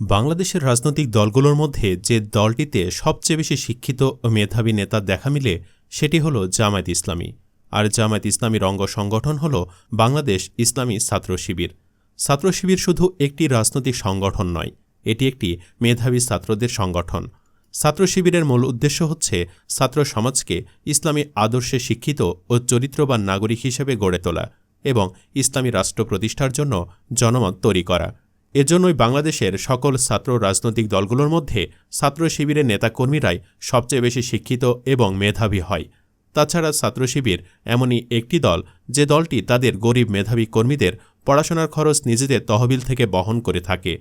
বাংলাদেশের রাজনৈতিক দলগুলোর মধ্যে যে দলটিতে সবচেয়ে বেশি শিক্ষিত ও মেধাবী নেতা দেখা মিলে, সেটি হল জামায়াত ইসলামী। আর জামায়াত ইসলামীর অঙ্গ সংগঠন হল বাংলাদেশ ইসলামী ছাত্র শিবির। ছাত্র শিবির শুধু একটি রাজনৈতিক সংগঠন নয়, এটি একটি মেধাবী ছাত্রদের সংগঠন। ছাত্র শিবিরের মূল উদ্দেশ্য হচ্ছে ছাত্র সমাজকে ইসলামী আদর্শে শিক্ষিত ও চরিত্রবান নাগরিক হিসেবে গড়ে তোলা এবং ইসলামী রাষ্ট্র প্রতিষ্ঠার জন্য জনমত তৈরি করা। এজন্যই বাংলাদেশের সকল ছাত্র রাজনৈতিক দলগুলোর মধ্যে ছাত্র শিবিরের নেতাকর্মীরাই সবচেয়ে বেশি শিক্ষিত এবং মেধাবী হয়। তাছাড়া ছাত্র শিবির এমনই একটি দল যে দলটি তাদের গরিব মেধাবী কর্মীদের পড়াশোনার খরচ নিজেদের তহবিল থেকে বহন করে থাকে।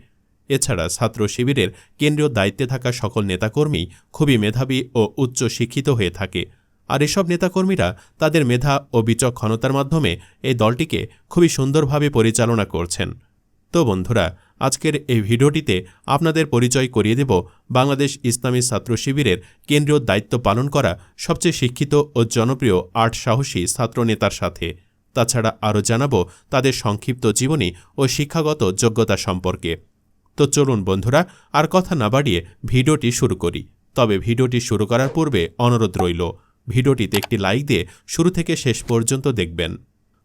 এছাড়া ছাত্র শিবিরের কেন্দ্রীয় দায়িত্বে থাকা সকল নেতাকর্মী খুবই মেধাবী ও উচ্চ শিক্ষিত হয়ে থাকে। আর এসব নেতাকর্মীরা তাদের মেধা ও বিচক্ষণতার মাধ্যমে এই দলটিকে খুবই সুন্দরভাবে পরিচালনা করছেন। তো বন্ধুরা, আজকের এই ভিডিওটিতে আপনাদের পরিচয় করিয়ে দেব বাংলাদেশ ইসলামী ছাত্র শিবিরের কেন্দ্রীয় দায়িত্ব পালন করা সবচেয়ে শিক্ষিত ও জনপ্রিয় আট সাহসী ছাত্রনেতার সাথে। তাছাড়া আরও জানাব তাদের সংক্ষিপ্ত জীবনী ও শিক্ষাগত যোগ্যতা সম্পর্কে। তো চলুন বন্ধুরা, আর কথা না বাড়িয়ে ভিডিওটি শুরু করি। তবে ভিডিওটি শুরু করার পূর্বে অনুরোধ রইল, ভিডিওটিতে একটি লাইক দিয়ে শুরু থেকে শেষ পর্যন্ত দেখবেন।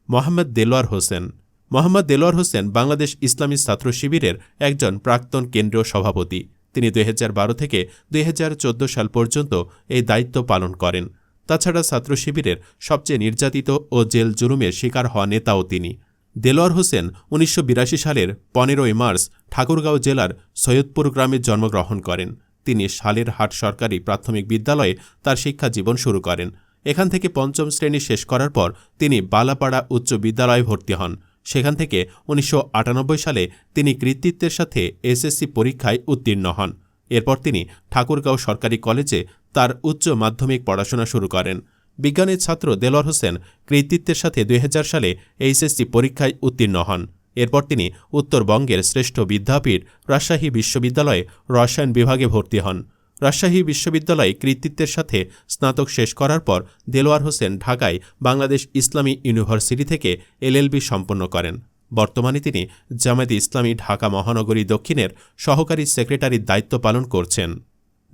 মোহাম্মদ দেলোয়ার হোসেন মোহাম্মদ দেলোয়ার হোসেন বাংলাদেশ ইসলামী ছাত্র শিবিরের একজন প্রাক্তন কেন্দ্রীয় সভাপতি। তিনি দুই হাজার বারো থেকে দুই হাজার চোদ্দ সাল পর্যন্ত এই দায়িত্ব পালন করেন। তাছাড়া ছাত্র শিবিরের সবচেয়ে নির্যাতিত ও জেল জুলুমের শিকার হওয়া নেতাও তিনি। দেলোয়ার হোসেন উনিশশো বিরাশি সালের পনেরোই মার্চ ঠাকুরগাঁও জেলার সৈয়দপুর গ্রামে জন্মগ্রহণ করেন। তিনি শালের হাট সরকারি প্রাথমিক বিদ্যালয়ে তার শিক্ষা জীবন শুরু করেন। এখান থেকে পঞ্চম শ্রেণি শেষ করার পর তিনি বালাপাড়া উচ্চ বিদ্যালয়ে ভর্তি হন। সেখান থেকে উনিশশো আটানব্বই সালে তিনি কৃতিত্বের সাথে এসএসসি পরীক্ষায় উত্তীর্ণ হন। এরপর তিনি ঠাকুরগাঁও সরকারি কলেজে তার উচ্চ মাধ্যমিক পড়াশোনা শুরু করেন। বিজ্ঞানের ছাত্র দেলোয়ার হোসেন কৃতিত্বের সাথে দুই হাজার সালে এইচএসসি পরীক্ষায় উত্তীর্ণ হন। এরপর তিনি উত্তরবঙ্গের শ্রেষ্ঠ বিদ্যাপীঠ রাজশাহী বিশ্ববিদ্যালয়ে রসায়ন বিভাগে ভর্তি হন। রাজশাহী বিশ্ববিদ্যালয়ে কৃতিত্বের সাথে স্নাতক শেষ করার পর দেলোয়ার হোসেন ঢাকায় বাংলাদেশ ইসলামী ইউনিভার্সিটি থেকে এলএলবি সম্পন্ন করেন। বর্তমানে তিনি জামায়াতে ইসলামী ঢাকা মহানগরী দক্ষিণের সহকারী সেক্রেটারির দায়িত্ব পালন করছেন।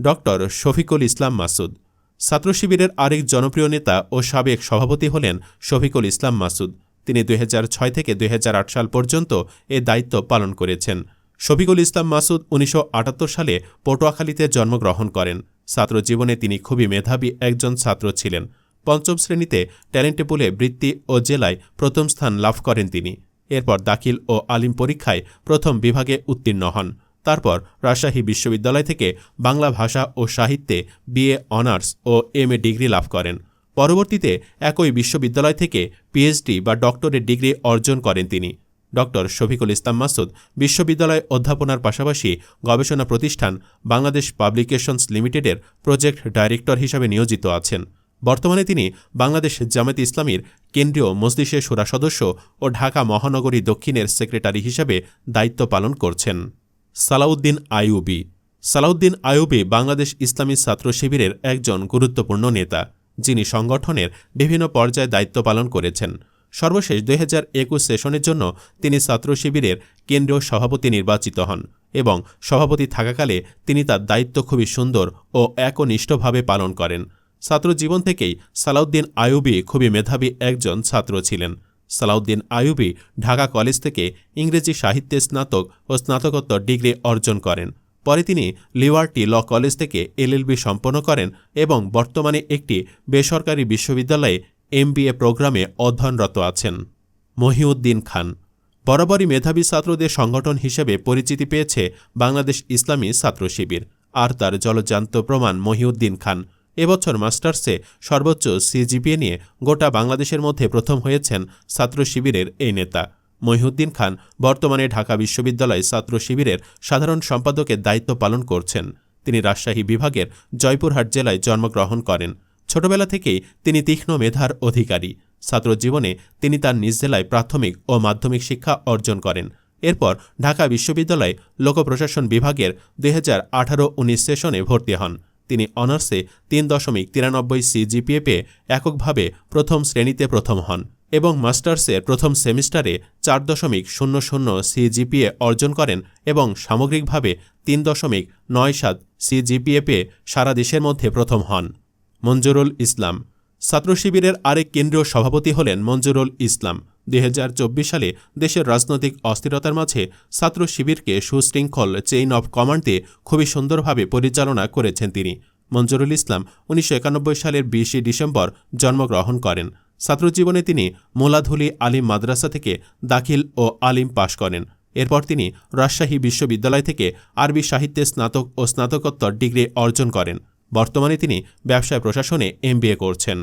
ড. শফিকুল ইসলাম মাসুদ। ছাত্র শিবিরের আরেক জনপ্রিয় নেতা ও সাবেক সভাপতি হলেন শফিকুল ইসলাম মাসুদ। তিনি দুই হাজার ছয় থেকে দুই হাজার আট সাল পর্যন্ত এ দায়িত্ব পালন করেছেন। শফিকুল ইসলাম মাসুদ উনিশশো আটাত্তর সালে পটুয়াখালীতে জন্মগ্রহণ করেন। ছাত্র জীবনে তিনি খুবই মেধাবী একজন ছাত্র ছিলেন। পঞ্চম শ্রেণীতে ট্যালেন্টে পুলে বৃত্তি ও জেলায় প্রথম স্থান লাভ করেন তিনি। এরপর দাখিল ও আলিম পরীক্ষায় প্রথম বিভাগে উত্তীর্ণ হন। তারপর রাজশাহী বিশ্ববিদ্যালয় থেকে বাংলা ভাষা ও সাহিত্যে বিএ অনার্স ও এম এ ডিগ্রি লাভ করেন। পরবর্তীতে একই বিশ্ববিদ্যালয় থেকে পিএইচডি বা ডক্টরেট ডিগ্রি অর্জন করেন তিনি। ড. শফিকুল ইসলাম মাসুদ, বিশ্ববিদ্যালয়ে অধ্যাপনার পাশাপাশি গবেষণা প্রতিষ্ঠান বাংলাদেশ পাবলিকেশনস লিমিটেডের প্রজেক্ট ডাইরেক্টর হিসাবে নিয়োজিত আছেন। বর্তমানে তিনি বাংলাদেশ জামায়াত ইসলামীর কেন্দ্রীয় মজলিসের সুরা সদস্য ও ঢাকা মহানগরী দক্ষিণের সেক্রেটারি হিসাবে দায়িত্ব পালন করছেন। সালাউদ্দিন আইউবি সালাউদ্দিন আইউবি বাংলাদেশ ইসলামী ছাত্র শিবিরের একজন গুরুত্বপূর্ণ নেতা, যিনি সংগঠনের বিভিন্ন পর্যায়ে দায়িত্ব পালন করেছেন। সর্বশেষ দুই হাজার একুশ সেশনের জন্য তিনি ছাত্র শিবিরের কেন্দ্রীয় সভাপতি নির্বাচিত হন এবং সভাপতি থাকাকালে তিনি তার দায়িত্ব খুবই সুন্দর ও একনিষ্ঠভাবে পালন করেন। ছাত্র জীবন থেকেই সালাউদ্দিন আয়ুবি খুবই মেধাবী একজন ছাত্র ছিলেন। সালাউদ্দিন আয়ুবি ঢাকা কলেজ থেকে ইংরেজি সাহিত্যে স্নাতক ও স্নাতকোত্তর ডিগ্রি অর্জন করেন। পরে তিনি লিওয়ার্টি ল কলেজ থেকে এলএলবি সম্পন্ন করেন এবং বর্তমানে একটি বেসরকারি বিশ্ববিদ্যালয়ে এমবিএ প্রোগ্রামে অধ্যয়নরত আছেন। মহিউদ্দিন খান বরাবরই মেধাবী ছাত্রদের সংগঠন হিসেবে পরিচিতি পেয়েছে বাংলাদেশ ইসলামী ছাত্র শিবির। আর তার জলজান্ত প্রমাণ মহিউদ্দিন খান এবছর মাস্টার্সে সর্বোচ্চ সিজিপিএ নিয়ে গোটা বাংলাদেশের মধ্যে প্রথম হয়েছেন ছাত্র শিবিরের এই নেতা। মহিউদ্দিন খান বর্তমানে ঢাকা বিশ্ববিদ্যালয় ছাত্র শিবিরের সাধারণ সম্পাদকের দায়িত্ব পালন করছেন। তিনি রাজশাহী বিভাগের জয়পুরহাট জেলায় জন্মগ্রহণ করেন। ছোটবেলা থেকেই তিনি তীক্ষ্ণ মেধার অধিকারী। ছাত্র জীবনে তিনি তার নিজ জেলায় প্রাথমিক ও মাধ্যমিক শিক্ষা অর্জন করেন। এরপর ঢাকা বিশ্ববিদ্যালয়ে লোকপ্রশাসন বিভাগের দুই হাজার আঠারো উনিশ সেশনে ভর্তি হন। তিনি অনার্সে তিন দশমিক তিরানব্বই সিজিপিএ পেয়ে এককভাবে প্রথম শ্রেণীতে প্রথম হন এবং মাস্টার্সের প্রথম সেমিস্টারে চার দশমিক শূন্য শূন্য সিজিপিএ অর্জন করেন এবং সামগ্রিকভাবে তিন দশমিক নয় সাত সিজিপিএ পেয়ে সারা দেশের মধ্যে প্রথম হন। মঞ্জুরুল ইসলাম। ছাত্র শিবিরের আরেক কেন্দ্রীয় সভাপতি হলেন মঞ্জুরুল ইসলাম। দুই হাজার চব্বিশ সালে দেশের রাজনৈতিক অস্থিরতার মাঝে ছাত্র শিবিরকে সুশৃঙ্খল চেইন অব কমান্ড খুবই সুন্দরভাবে পরিচালনা করেছেন তিনি। মঞ্জুরুল ইসলাম উনিশশো একানব্বই সালের বিশে ডিসেম্বর জন্মগ্রহণ করেন। ছাত্রজীবনে তিনি মোলাধুলি আলিম মাদ্রাসা থেকে দাখিল ও আলিম পাশ করেন। এরপর তিনি রাজশাহী বিশ্ববিদ্যালয় থেকে আরবি সাহিত্যে স্নাতক ও স্নাতকোত্তর ডিগ্রি অর্জন করেন। বর্তমানে তিনি ব্যবসায় প্রশাসনে এমবিএ করছেন।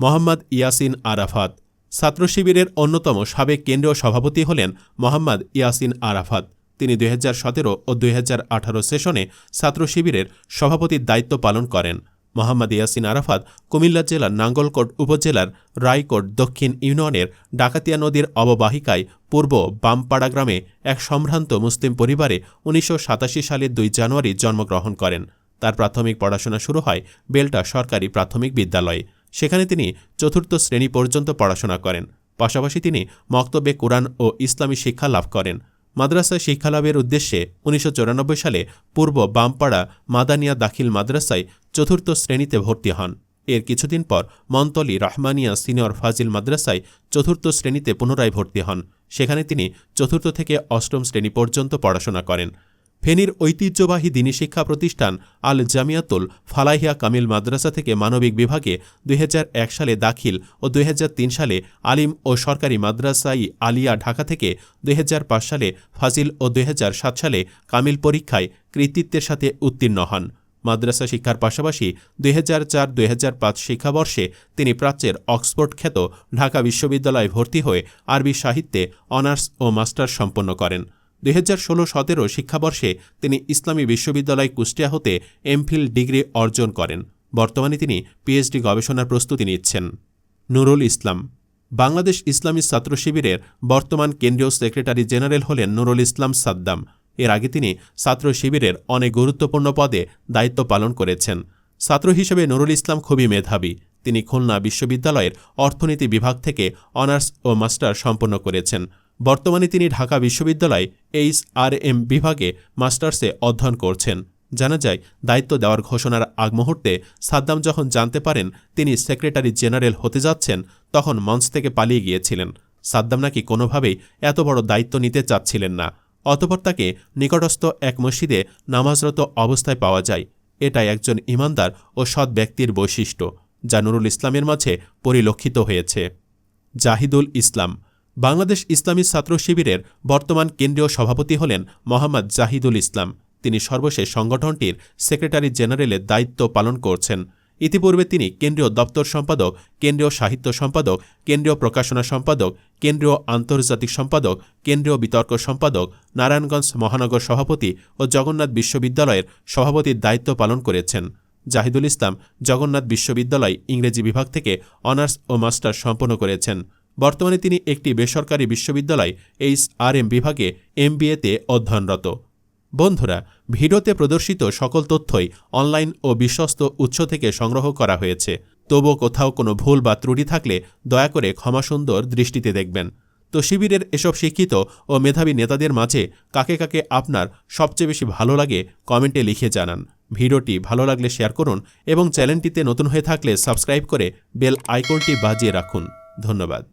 মোহাম্মদ ইয়াসিন আরাফাত ছাত্র শিবিরের অন্যতম সাবেক কেন্দ্রীয় সভাপতি হলেন মোহাম্মদ ইয়াসিন আরাফাত। তিনি দুই হাজার সতেরো ও দুই হাজার আঠারো সেশনে ছাত্র শিবিরের সভাপতির দায়িত্ব পালন করেন। মোহাম্মদ ইয়াসিন আরাফাত কুমিল্লা জেলার নাঙ্গলকোট উপজেলার রায়কোট দক্ষিণ ইউনিয়নের ডাকাতিয়া নদীর অববাহিকায় পূর্ব বামপাড়া গ্রামে এক সম্ভ্রান্ত মুসলিম পরিবারে উনিশশো সাতাশি সালের দুই জানুয়ারি জন্মগ্রহণ করেন। তার প্রাথমিক পড়াশোনা শুরু হয় বেলটা সরকারি প্রাথমিক বিদ্যালয়ে। সেখানে তিনি চতুর্থ শ্রেণি পর্যন্ত পড়াশোনা করেন। পাশাপাশি তিনি মক্তবে কোরআন ও ইসলামী শিক্ষা লাভ করেন। মাদ্রাসা শিক্ষালাভের উদ্দেশ্যে উনিশশো চুরানব্বই সালে পূর্ব বামপাড়া মাদানিয়া দাখিল মাদ্রাসায় চতুর্থ শ্রেণীতে ভর্তি হন। এর কিছুদিন পর মন্তলি রহমানিয়া সিনিয়র ফাজিল মাদ্রাসায় চতুর্থ শ্রেণীতে পুনরায় ভর্তি হন। সেখানে তিনি চতুর্থ থেকে অষ্টম শ্রেণি পর্যন্ত পড়াশোনা করেন। ফেনীর ঐতিহ্যবাহী দিনী শিক্ষা প্রতিষ্ঠান আল জামিয়াতুল ফালাহিয়া কামিল মাদ্রাসা থেকে মানবিক বিভাগে দুই হাজার এক সালে দাখিল ও দুই হাজার তিন সালে আলিম ও সরকারি মাদ্রাসাই আলিয়া ঢাকা থেকে দুই হাজার পাঁচ সালে ফাজিল ও দুই হাজার সাত সালে কামিল পরীক্ষায় কৃতিত্বের সাথে উত্তীর্ণ হন। মাদ্রাসা শিক্ষার পাশাপাশি দুই হাজার চার দুই হাজার পাঁচ শিক্ষাবর্ষে তিনি প্রাচ্যের অক্সফোর্ড খ্যাত ঢাকা বিশ্ববিদ্যালয়ে ভর্তি হয়ে আরবি সাহিত্যে অনার্স ও মাস্টার্স সম্পন্ন করেন। দুই হাজার ষোলো সতেরো শিক্ষাবর্ষে তিনি ইসলামী বিশ্ববিদ্যালয় কুষ্টিয়া হতে এমফিল ডিগ্রি অর্জন করেন। বর্তমানে তিনি পিএইচডি গবেষণার প্রস্তুতি নিচ্ছেন। নুরুল ইসলাম বাংলাদেশ ইসলামী ছাত্র শিবিরের বর্তমান কেন্দ্রীয় সেক্রেটারি জেনারেল হলেন নুরুল ইসলাম সাদ্দাম। এর আগে তিনি ছাত্র শিবিরের অনেক গুরুত্বপূর্ণ পদে দায়িত্ব পালন করেছেন। ছাত্র হিসেবে নুরুল ইসলাম খুবই মেধাবী। তিনি খুলনা বিশ্ববিদ্যালয়ের অর্থনীতি বিভাগ থেকে অনার্স ও মাস্টার সম্পন্ন করেছেন। বর্তমানে তিনি ঢাকা বিশ্ববিদ্যালয় এইচ আর এম বিভাগে মাস্টার্সে অধ্যয়ন করছেন। জানা যায়, দায়িত্ব দেওয়ার ঘোষণার আগ মুহূর্তে সাদ্দাম যখন জানতে পারেন তিনি সেক্রেটারি জেনারেল হতে যাচ্ছেন, তখন মঞ্চ থেকে পালিয়ে গিয়েছিলেন। সাদ্দাম নাকি কোনোভাবেই এত বড় দায়িত্ব নিতে চাচ্ছিলেন না, অতপর তাকে নিকটস্থ এক মসজিদে নামাজরত অবস্থায় পাওয়া যায়। এটাই একজন ইমানদার ও সৎ ব্যক্তির বৈশিষ্ট্য, যা নুরুল ইসলামের মাঝে পরিলক্ষিত হয়েছে। জাহিদুল ইসলাম বাংলাদেশ ইসলামী ছাত্র শিবিরের বর্তমান কেন্দ্রীয় সভাপতি হলেন মোহাম্মদ জাহিদুল ইসলাম। তিনি সর্বশেষ সংগঠনটির সেক্রেটারি জেনারেলের দায়িত্ব পালন করছেন। ইতিপূর্বে তিনি কেন্দ্রীয় দপ্তর সম্পাদক, কেন্দ্রীয় সাহিত্য সম্পাদক, কেন্দ্রীয় প্রকাশনা সম্পাদক, কেন্দ্রীয় আন্তর্জাতিক সম্পাদক, কেন্দ্রীয় বিতর্ক সম্পাদক, নারায়ণগঞ্জ মহানগর সভাপতি ও জগন্নাথ বিশ্ববিদ্যালয়ের সভাপতির দায়িত্ব পালন করেছেন। জাহিদুল ইসলাম জগন্নাথ বিশ্ববিদ্যালয় ইংরেজি বিভাগ থেকে অনার্স ও মাস্টার সম্পন্ন করেছেন। বর্তমানে তিনি একটি বেসরকারি বিশ্ববিদ্যালয় এইচ আর এম বিভাগে এমবিএতে অধ্যয়নরত। বন্ধুরা, ভিডিওতে প্রদর্শিত সকল তথ্যই অনলাইন ও বিশ্বস্ত উৎস থেকে সংগ্রহ করা হয়েছে। তবুও কোথাও কোনো ভুল বা ত্রুটি থাকলে দয়া করে ক্ষমাসুন্দর দৃষ্টিতে দেখবেন। তো শিবিরের এসব শিক্ষিত ও মেধাবী নেতাদের মাঝে কাকে কাকে আপনার সবচেয়ে বেশি ভালো লাগে কমেন্টে লিখে জানান। ভিডিওটি ভালো লাগলে শেয়ার করুন এবং চ্যানেলটিতে নতুন হয়ে থাকলে সাবস্ক্রাইব করে বেল আইকনটি বাজিয়ে রাখুন। ধন্যবাদ।